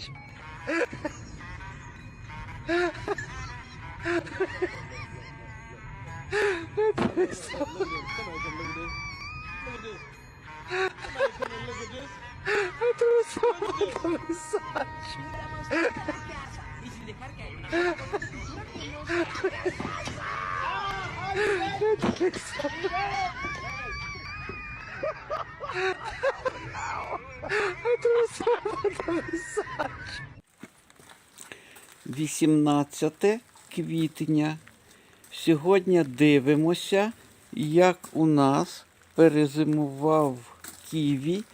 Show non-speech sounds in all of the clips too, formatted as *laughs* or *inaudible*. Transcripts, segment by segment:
gente. Não tem só... Eu tô só mandando mensagem. Вісімнадцяте квітня. Сьогодні дивимося, як у нас перезимував ківі,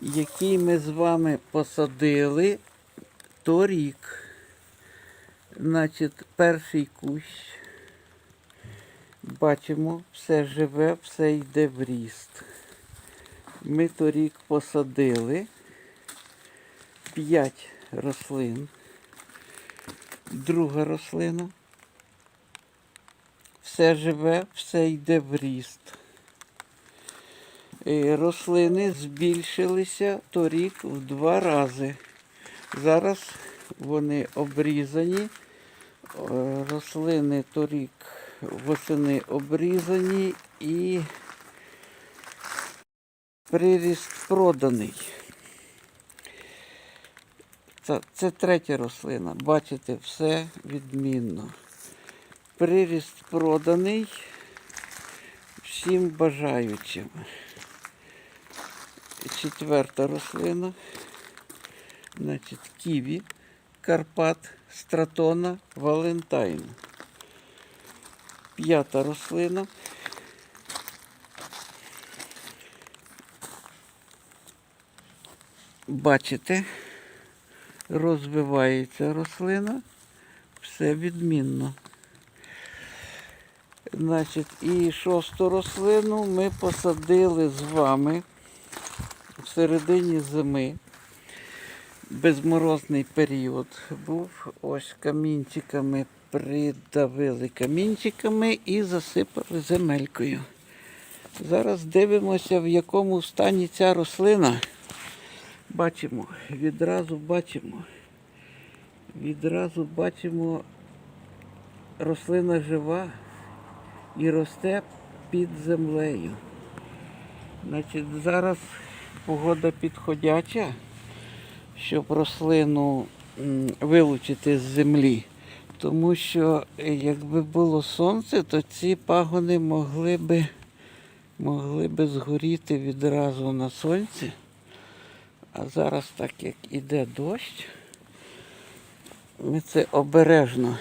який ми з вами посадили торік. Значить, перший кущ. Бачимо, все живе, все йде в ріст. Ми торік посадили 5 рослин. Друга рослина. Все живе, все йде в ріст. Е, Рослини збільшилися торік в два рази. Зараз вони обрізані. Е, Рослини торік восени обрізані і приріст проданий. Це, це третя рослина. Бачите, все відмінно. Приріст проданий всім бажаючим. Четверта рослина. Значить, ківі, Карпат, Стратона, Валентайн. П'ята рослина. Бачите, розвивається рослина, все відмінно. Значить, і шосту рослину ми посадили з вами в середині зими. Безморозний період був. Ось камінчиками придавили камінчиками і засипали земелькою. Зараз дивимося, в якому стані ця рослина. Бачимо, відразу бачимо. Відразу бачимо, рослина жива і росте під землею. Значить, зараз погода підходяча, щоб рослину вилучити з землі. Тому що якби було сонце, то ці пагони могли би, могли би згоріти відразу на сонці. А зараз, так як іде дощ, ми це обережно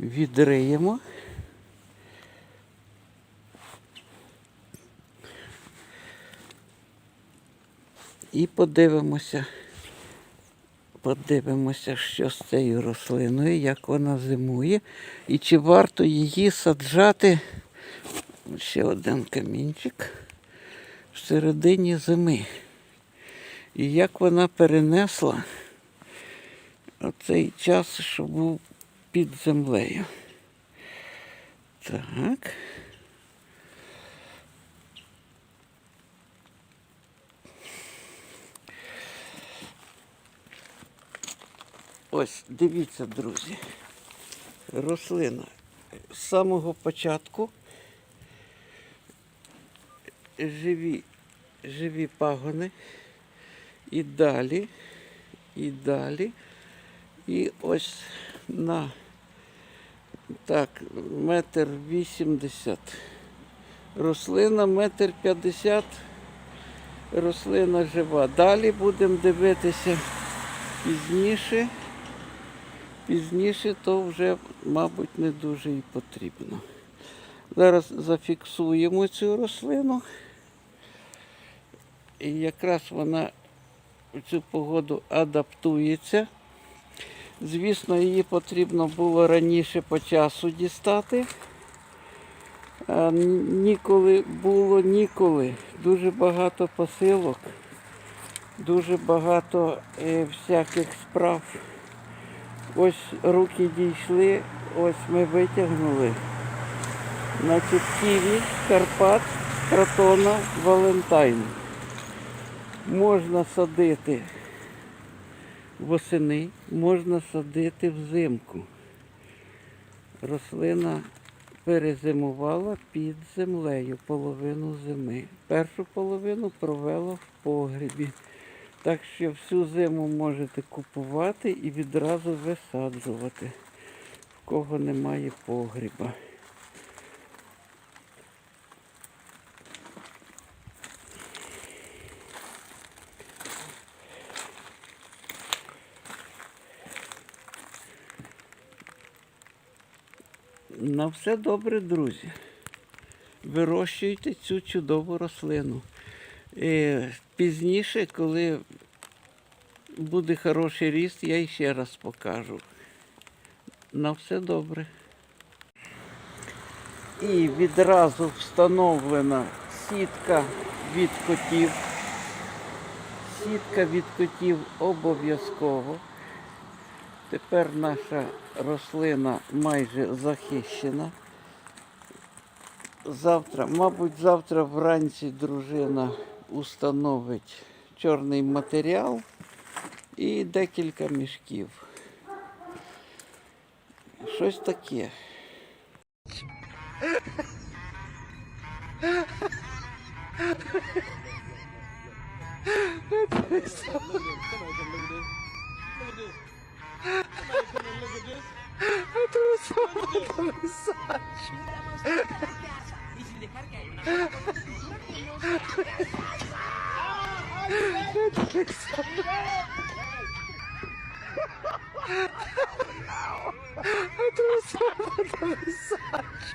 відриємо. І подивимося, подивимося, що з цією рослиною, як вона зимує, і чи варто її саджати ще один камінчик в середині зими. І як вона перенесла оцей час, що був під землею. Так. Ось, дивіться, друзі. Рослина з самого початку живі, живі пагони. І далі, і далі. І ось на так, метр вісімдесят. Рослина метр п'ятдесят. Рослина жива. Далі будемо дивитися пізніше. Пізніше то вже, мабуть, не дуже і потрібно. Зараз зафіксуємо цю рослину. І якраз вона в цю погоду адаптується. Звісно, її потрібно було раніше по часу дістати. Ніколи було ніколи. Дуже багато посилок, дуже багато е, всяких справ. Ось руки дійшли, ось ми витягнули. Значить, Ківі, Карпат, Стратона, Валентайн можна садити восени можна садити взимку. Рослина перезимувала під землею половину зими. Першу половину провела в погребі. Так що всю зиму можете купувати і відразу висаджувати, в кого немає погріба. На все добре, друзі. Вирощуйте цю чудову рослину. Е, Пізніше, коли буде хороший ріст, я ще раз покажу. На все добре. І відразу встановлена сітка від котів. Сітка від котів обов'язково. Тепер наша рослина майже захищена. Завтра, мабуть, завтра вранці дружина установить чорний матеріал і декілька мішків. Щось таке. *laughs* I threw someone for massage. I think so. I threw someone for massage.